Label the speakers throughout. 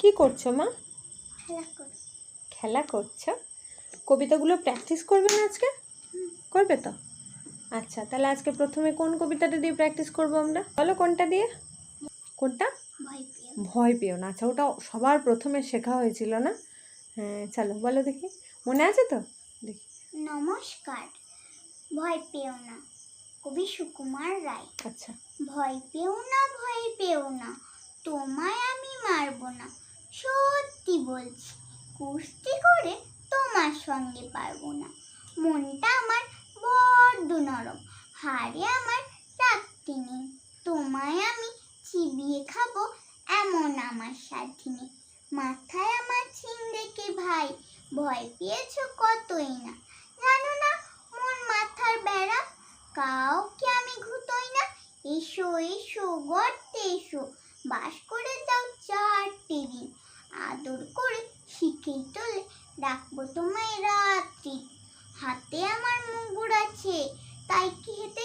Speaker 1: কি করছ মা?
Speaker 2: খেলা
Speaker 1: খেলা করছ? কবিতাগুলো প্র্যাকটিস করবে না আজকে? করবে তো? আচ্ছা তাহলে আজকে প্রথমে কোন কবিতাটা দিয়ে প্র্যাকটিস করব আমরা? বলো কোনটা দিয়ে? কোনটা?
Speaker 2: ভয়
Speaker 1: ভয় পেও না। আচ্ছা ওটা সবার প্রথমে শেখা হয়েছিল না? হ্যাঁ চলো বলো দেখি। মনে আছে তো? দেখি।
Speaker 2: নমস্কার। ভয় পেও না। কবি সুকুমার রায়।
Speaker 1: আচ্ছা।
Speaker 2: ভয় পেও না ভয় পেও না। তোমায় আমি মারবো না। সত্যি বলছি, কুস্তি করে তোমার সঙ্গে পারব না। মনটা আমার বড্ড নরম হারে আমার রাত্রি নেই। তোমায় আমি চিবিয়ে খাব এমন আমার সাথী নেই। মাথায় আমার ছিন দেখে ভাই, ভয় পেয়েছ কতই না? জানো না, মন মাথার বেড়া কাউকে আমি ঘুতোই না। এসো এসো গর্তে এসো বাস করে দাও চারটে দিন আদর করে শিখেই তোলে রাখব তোমায় রাত্রি হাতে আমার মুগুর আছে তাই কি হেতে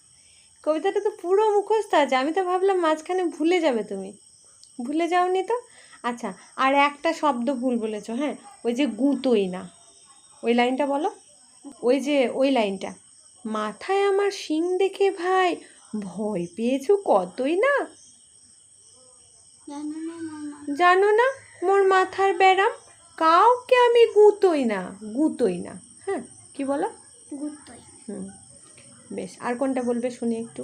Speaker 1: কবিতাটা তো পুরো মুখস্থ আছে। আমি তো ভাবলাম মাঝখানে ভুলে যাবে তুমি। ভুলে যাওনি তো? আচ্ছা আর একটা শব্দ ভুল বলেছ হ্যাঁ? ওই যে গুঁতোই না। ওই লাইনটা বলো। ওই যে ওই লাইনটা। মাথায় আমার শিং দেখে ভাই ভয় পেয়েছ কতই না?
Speaker 2: জানো না
Speaker 1: জানো না মোর মাথার ব্যারাম কাউকে আমি গুঁতোই না গুঁতোই না। হ্যাঁ কি বলো?
Speaker 2: গুঁতোই।
Speaker 1: হুম। বেশ আর কোনটা বলবে শুনি একটু?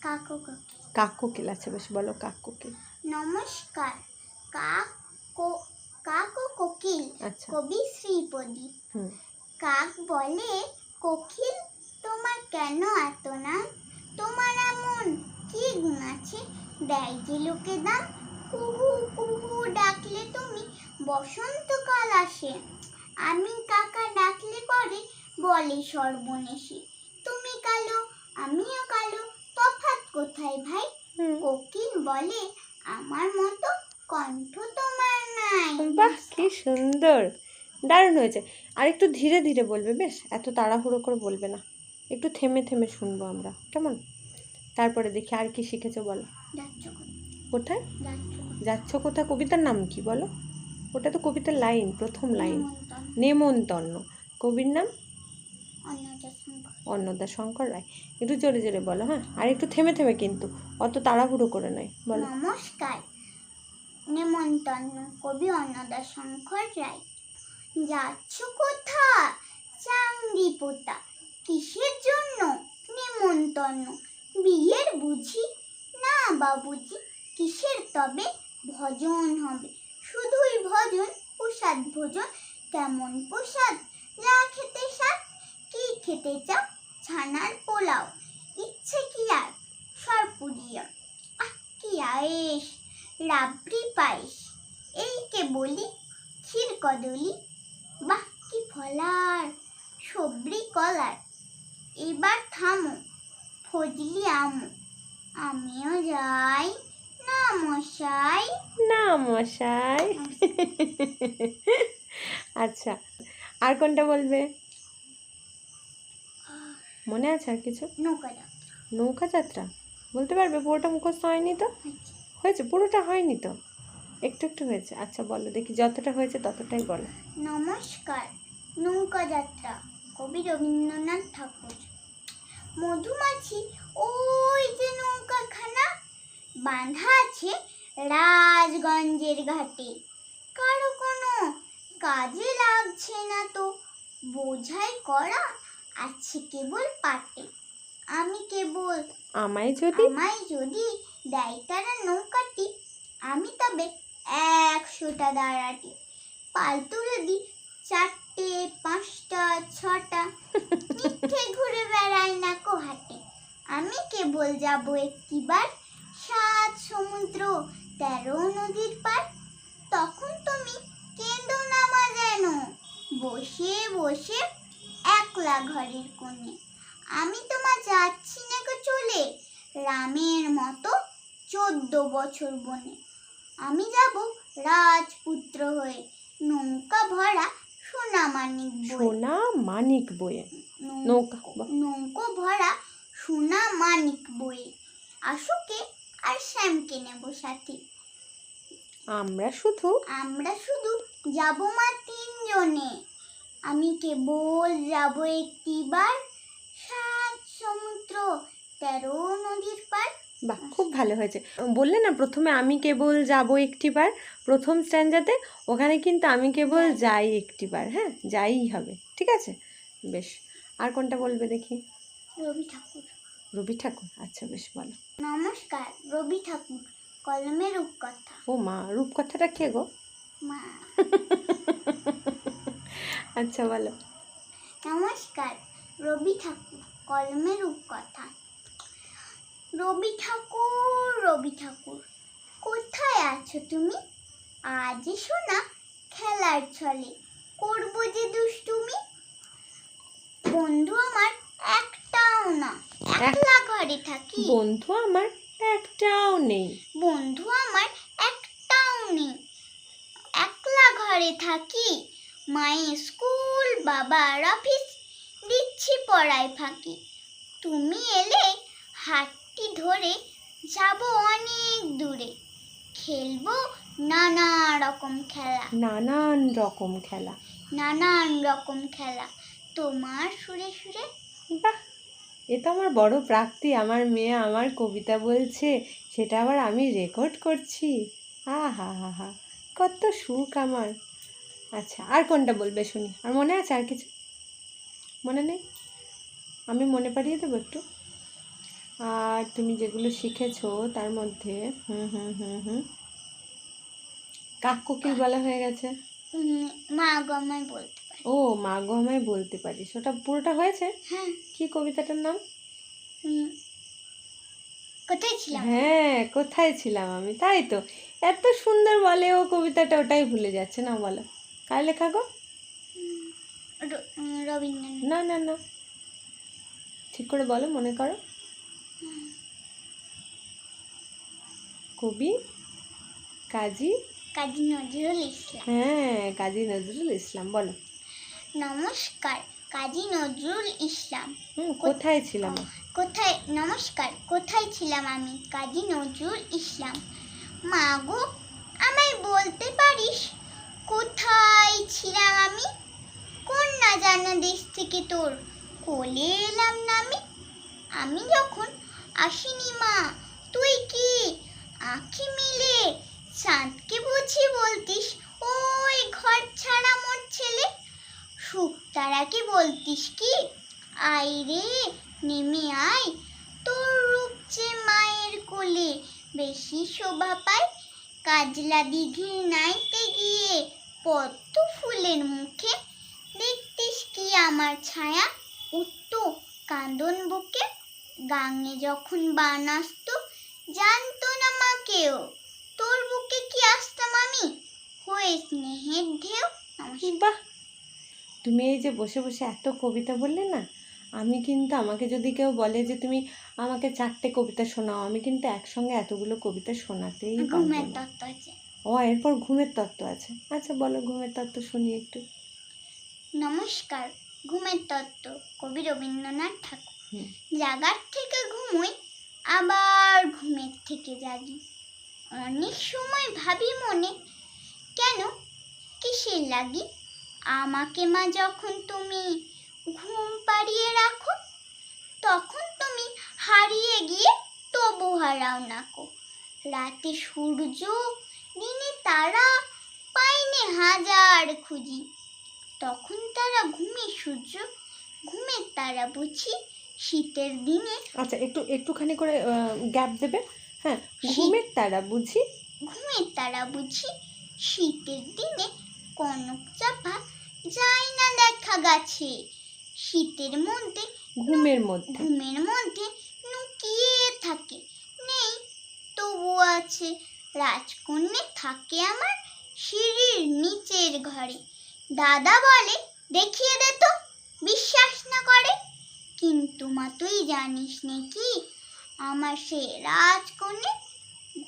Speaker 2: কাকু কাকি।
Speaker 1: কাক কোকিল আছে বেশ বলো কাক কোকিল
Speaker 2: নমস্কার কাক কো- কাক কোকিল
Speaker 1: আচ্ছা।
Speaker 2: কবি শ্রীপদী। কাক বলে কোকিল তোমার কেন এত না তোমার এমন কি গুণ আছে? দেয় যে লোকে দাম। কুহু কুহু ডাকলে তুমি বসন্তকাল আসে। আমি কাকা ডাকলে পরে বলে সর্বনেশে। তুমি কালো আমিও কালো তফাৎ কোথায় ভাই। কোকিল বলে আমার মতো কণ্ঠ তোমার নাই।
Speaker 1: বাহ কি সুন্দর। দারুণ হয়েছে। আর একটু ধীরে ধীরে বলবে বেশ এত তাড়াহুড়ো করে বলবে না। একটু থেমে থেমে শুনব আমরা কেমন? তারপরে দেখি আর কি শিখেছো বলো?
Speaker 2: কোথায়? যাচ্ছ কোথায়?
Speaker 1: কবিতার নাম কি বলো? ওটা তো কবিতার লাইন প্রথম লাইন। নেমন্তন্ন। কবির নাম?
Speaker 2: অন্নদা শঙ্কর।
Speaker 1: রায়। একটু জোরে জোরে বলো হ্যাঁ? আর একটু থেমে থেমে কিন্তু অত তাড়াহুড়ো করে নয় বলো।
Speaker 2: নমস্কার। নেমন্তন্ন কবি অন্নদা শঙ্কর রায়। যাচ্ছ কোথা চাংদি পোতা কিসের জন্য? নেমন্তন্ন। বিয়ের বুঝি? না বাবুজি কিসের তবে? ভজন হবে। শুধুই ভজন প্রসাদ ভোজন। কেমন প্রসাদ? যা খেতে কি খেতে চাও? ছানার পোলাও। ইচ্ছে কি আর? সরপুরিয়া আহ কি আয়েস রাবড়ি পায়েস। এই কে বলি? ক্ষীর কদলি। বাহ কি ফলার! সবরি কলার। এবার থামো ফজলি আমো। আমিও যাই। না মশাই।
Speaker 1: না মশাই। আচ্ছা আর কোনটা বলবে? মনে আছে আর কিছু?
Speaker 2: নৌকা
Speaker 1: যাত্রা বলতে পারবে পুরোটা মুখস্থ হয়নি তো? হয়েছে। পুরোটা হয়নি তো? একটু একটু হয়েছে। আচ্ছা বলো দেখি যতটা হয়েছে ততটাই বলো।
Speaker 2: নমস্কার নৌকা যাত্রা কবি রবীন্দ্রনাথ ঠাকুর। মধুমাছি ওই যে নৌকাখানা বাঁধা আছে রাজগঞ্জের ঘাটে। কারও কোনো কাজে লাগছে না তো বোঝাই করা আছে কেবল পাটে। আমি কেবল
Speaker 1: আমায় যদি
Speaker 2: আমায় যদি দেয় তারা নৌকাটি আমি তবে একশোটা দাঁড়াটি। পাল তুলে দি চারটে পাঁচটা ছটা মিথ্যে ঘুরে বেড়াই না কোহাটে। আমি কেবল যাব একটিবার সাত সমুদ্র তেরো নদীর পার তখন তুমি কেঁদো নামা যেন। বসে বসে একলা ঘরের কোণে। আমি তোমার যাচ্ছি না গো চলে রামের মতো চোদ্দ বছর বনে। আমি যাব রাজপুত্র হয়ে নৌকা ভরা সোনা মানিক
Speaker 1: সোনা মানিক বইয়ে নৌকা।
Speaker 2: নৌকো ভরা সোনা মানিক বই আশুকে আর শ্যামকে নেব সাথে।
Speaker 1: আমরা শুধু
Speaker 2: আমরা শুধু যাব মা তিনজনে। আমি কেবল যাব একটিবার। সাত সমুদ্র তেরো নদীর পার
Speaker 1: বাহ খুব ভালো হয়েছে। বললে না প্রথমে আমি কেবল যাব একটিবার প্রথম স্ট্যান্ডাতে ওখানে কিন্তু আমি কেবল যাই একটিবার হ্যাঁ যাইই হবে ঠিক আছে? বেশ আর কোনটা বলবে দেখি?
Speaker 2: রবি ঠাকুর।
Speaker 1: রবি ঠাকুর আচ্ছা বেশ বলো।
Speaker 2: নমস্কার রবি ঠাকুর কলমের রূপকথা।
Speaker 1: ও মা রূপকথাটা কে গো?
Speaker 2: মা।
Speaker 1: আচ্ছা বলো।
Speaker 2: নমস্কার রবি ঠাকুর কলমের রূপকথা। রবি ঠাকুর রবি ঠাকুর কোথায় আছো তুমি? আজ শোনা খেলার ছলে করব যে দুষ্টুমি? বন্ধু আমার একটাও না একলা ঘরে থাকি।
Speaker 1: বন্ধু আমার একটাও নেই।
Speaker 2: বন্ধু আমার একটাও নেই একলা ঘরে থাকি। মায়ের স্কুল বাবার অফিস দিচ্ছি পড়ায় ফাঁকি। তুমি এলে হাতটি ধরে যাব অনেক দূরে। খেলব নানা রকম খেলা।
Speaker 1: নানান রকম খেলা।
Speaker 2: নানান রকম খেলা। তোমার সুরে সুরে?
Speaker 1: বাহ! এ তো আমার বড় প্রাপ্তি। আমার মেয়ে আমার কবিতা বলছে সেটা আবার আমি রেকর্ড করছি। হা হা হা হা কত সুখ আমার। আচ্ছা আর কোনটা বলবে শুনি? আর মনে আছে আর কিছু? মনে নেই? আমি মনে পাঠিয়ে দেবো একটু? আর তুমি যেগুলো শিখেছো তার মধ্যে হুম হুম হুম হুম। কাক কোকিল বলা হয়ে গেছে?
Speaker 2: মা বলতে পারি।
Speaker 1: ও মা গো আমায় বলতে পারিস ওটা পুরোটা হয়েছে?
Speaker 2: হ্যাঁ।
Speaker 1: কি কবিতাটার নাম?
Speaker 2: কোথায় ছিলাম?
Speaker 1: হ্যাঁ কোথায় ছিলাম আমি? তাই তো। এত সুন্দর বলে ও কবিতাটা ওটাই ভুলে যাচ্ছে না বলো। কার লেখা গো?
Speaker 2: রবীন্দ্রনাথ।
Speaker 1: না না না। ঠিক করে বলো মনে করো। কবি কাজী
Speaker 2: কাজী নজরুল ইসলাম।
Speaker 1: হ্যাঁ কাজী নজরুল ইসলাম বলো।
Speaker 2: নমস্কার কাজী নজরুল ইসলাম।
Speaker 1: কোথায় ছিলাম?
Speaker 2: কোথায় নমস্কার কোথায় ছিলাম আমি? কাজী নজরুল ইসলাম। মা গো আমায় বলতে পারিস? কোথায় ছিলাম আমি? কোন না জানা দেশ থেকে তোর কোলে এলাম না আমি? আমি যখন আসিনি মা, তুই কি? আঁখি মিলে চাঁদকে বুঝি বলতিস, ওই ঘর ছাড়া মোর ছেলে? সুখ তারা কি বলতিস কি? আই রে, নেমে আয়। তোর রূপ যে মায়ের কোলে, বেশি শোভা পায়। কাজলা দিঘির নাইতে গিয়ে পদ্ম ফুলের মুখে দেখতিস কি আমার ছায়া? উত্ত কান্দন বুকে গাঙে যখন বান আসতো জানতো না মা কেউ। তোর বুকে কি আসতাম আমি? হয়ে স্নেহের ঢেউ
Speaker 1: বাহ! তুমি এই যে বসে বসে এত কবিতা বললে না আমি কিন্তু আমাকে যদি কেউ বলে যে তুমি আমাকে চারটে কবিতা শোনাও আমি কিন্তু একসঙ্গে এতগুলো কবিতা শোনাতেই পারব না। ও এরপর ঘুমের তত্ত্ব আছে। আচ্ছা বলো ঘুমের তত্ত্ব শুনি একটু।
Speaker 2: নমস্কার ঘুমের তত্ত্ব কবি রবীন্দ্রনাথ ঠাকুর। জাগার থেকে ঘুমোই আবার ঘুমের থেকে জাগি। অনেক সময় ভাবি মনে কেন কিসের লাগি? আমাকে মা যখন তুমি ঘুম পাড়িয়ে রাখো তখন তুমি হারিয়ে গিয়ে তবু হারাও নাকো রাতে সূর্য দিনে তারা পাইনে হাজার খুঁজি। তখন তারা ঘুমে সূর্য ঘুমের তারা বুঝি শীতের দিনে
Speaker 1: আচ্ছা একটু একটুখানি করে গ্যাপ দেবে। হ্যাঁ ঘুমের তারা বুঝি?
Speaker 2: ঘুমের তারা বুঝি শীতের দিনে কনক চাপা যায় না দেখা গেছে। শীতের মধ্যে
Speaker 1: ঘুমের মধ্যে।
Speaker 2: ঘুমের মধ্যে লুকিয়ে থাকে। নেই তবু আছে রাজকন্যে থাকে আমার সিঁড়ির নিচের ঘরে। দাদা বলে দেখিয়ে দে তো বিশ্বাস না করে। কিন্তু মা তুই জানিস নাকি আমার সে রাজকনে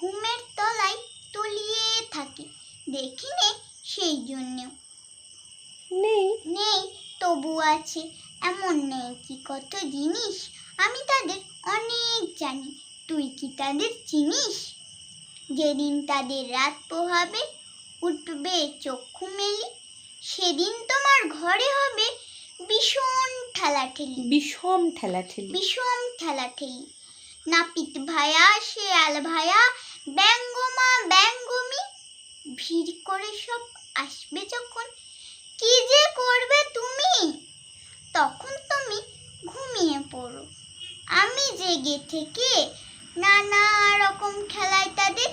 Speaker 2: ঘুমের তলায় তলিয়ে থাকে। দেখি নে সেই জন্যেও।
Speaker 1: নেই।
Speaker 2: নেই তবু আছে এমন নেই কি কত জিনিস আমি তাদের অনেক জানি। তুই কি তাদের চিনিস? যেদিন তাদের রাত পোহাবে উঠবে চক্ষু মেলি সেদিন তোমার ঘরে হবে ভীষণ ঠেলাঠেলি।
Speaker 1: বিষম ঠেলাঠেলি।
Speaker 2: বিষম ঠেলাঠেলি। নাপিত ভায়া শেয়াল ভায়া ব্যঙ্গমা ব্যঙ্গমি ভিড় করে সব আসবে যখন। কি যে করবে তুমি? তখন তুমি ঘুমিয়ে পড়ো। আমি জেগে থেকে নানা রকম খেলায় তাদের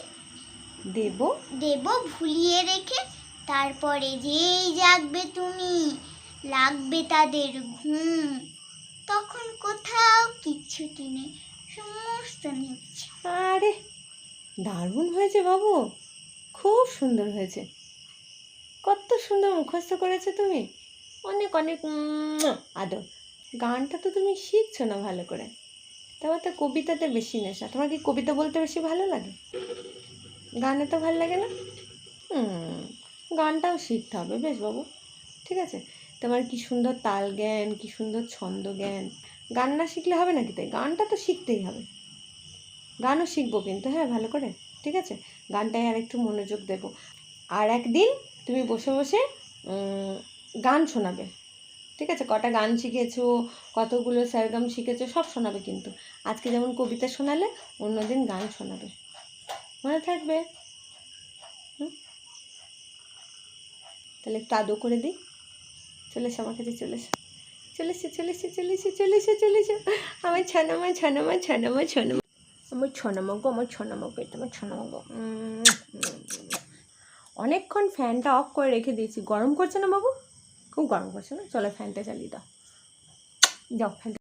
Speaker 1: দেব।
Speaker 2: দেব ভুলিয়ে রেখে তারপরে যেই জাগবে তুমি লাগবে তাদের ঘুম। তখন কোথাও কিচ্ছুটি নেই সমস্ত নিচ্ছে।
Speaker 1: আরে দারুণ হয়েছে বাবু। খুব সুন্দর হয়েছে। কত সুন্দর মুখস্থ করেছ তুমি। অনেক অনেক আদর। গানটা তো তুমি শিখছো না ভালো করে। তোমার তো কবিতাতে বেশি নেশা। তোমার কি কবিতা বলতে বেশি ভালো লাগে? গানে তো ভালো লাগে না? হুম, গানটাও শিখতে হবে বেশ বাবু। ঠিক আছে? তোমার কি সুন্দর তাল জ্ঞান, কি সুন্দর ছন্দ জ্ঞান? গান না শিখলে হবে নাকি তাই? গানটা তো শিখতেই হবে। গানও শিখব কিন্তু হ্যাঁ ভালো করে। ঠিক আছে? গানটায় আর একটু মনোযোগ দেবো। আর একদিন তুমি বসে বসে গান শোনাবে। ঠিক আছে কটা গান শিখেছো কতগুলো স্যারগাম শিখেছো সব শোনাবে কিন্তু। আজকে যেমন কবিতা শোনালে অন্যদিন গান শোনাবে। মনে থাকবে? তাহলে একটু আদৌ করে দিই। চলে এসো আমার কাছে চলে এসো। চলে এসো চলে এসো চলে এসো চলে এসো চলে এসো। আমার ছানামা ছানামা ছানামা ছানামা। আমার ছনামা গো আমার ছনামা গো এটা আমার ছনামা গো। উম, উম, উম। অনেকক্ষণ ফ্যানটা অফ করে রেখে দিয়েছি। গরম করছে না বাবু? খুব গরম করছে না? চলো ফ্যানটা চালিয়ে দাও। যাও ফ্যানটা